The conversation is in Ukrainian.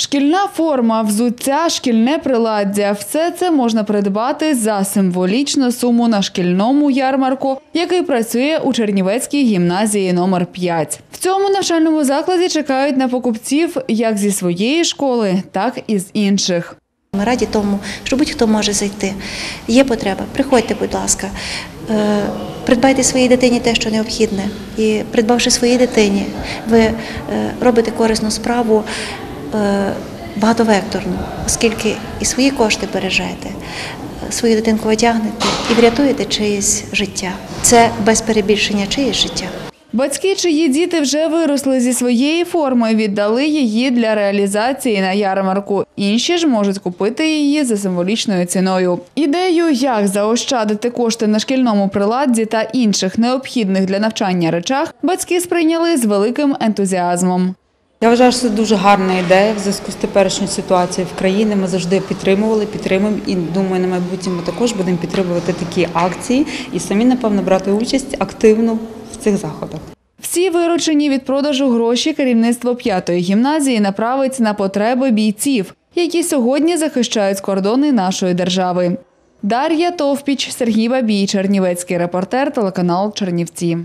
Шкільна форма, взуття, шкільне приладдя – все це можна придбати за символічну суму на шкільному ярмарку, який працює у Чернівецькій гімназії номер 5. В цьому навчальному закладі чекають на покупців як зі своєї школи, так і з інших. Ми раді тому, що будь-хто може зайти. Є потреба, приходьте, будь ласка, Е, придбайте своїй дитині те, що необхідне. І придбавши своїй дитині, ви е, робите корисну справу е, багатовекторну, оскільки і свої кошти бережете, е, свою дитинку одягнете і врятуєте чиєсь життя. Це без перебільшення чиєсь життя. Батьки, чиї діти вже виросли зі своєї форми, віддали її для реалізації на ярмарку. Інші ж можуть купити її за символічною ціною. Ідею, як заощадити кошти на шкільному приладді та інших необхідних для навчання речах, батьки сприйняли з великим ентузіазмом. Я вважаю, що це дуже гарна ідея в зв'язку з теперішньою ситуацією в країні. Ми завжди підтримували, підтримуємо і думаю, на майбутнє ми також будемо підтримувати такі акції і самі, напевно, брати участь активно в цих заходах. Всі виручені від продажу гроші керівництво п'ятої гімназії направить на потреби бійців, які сьогодні захищають кордони нашої держави. Дар'я Товпіч, Сергій Бабій, Чернівецький репортер, телеканал Чернівці.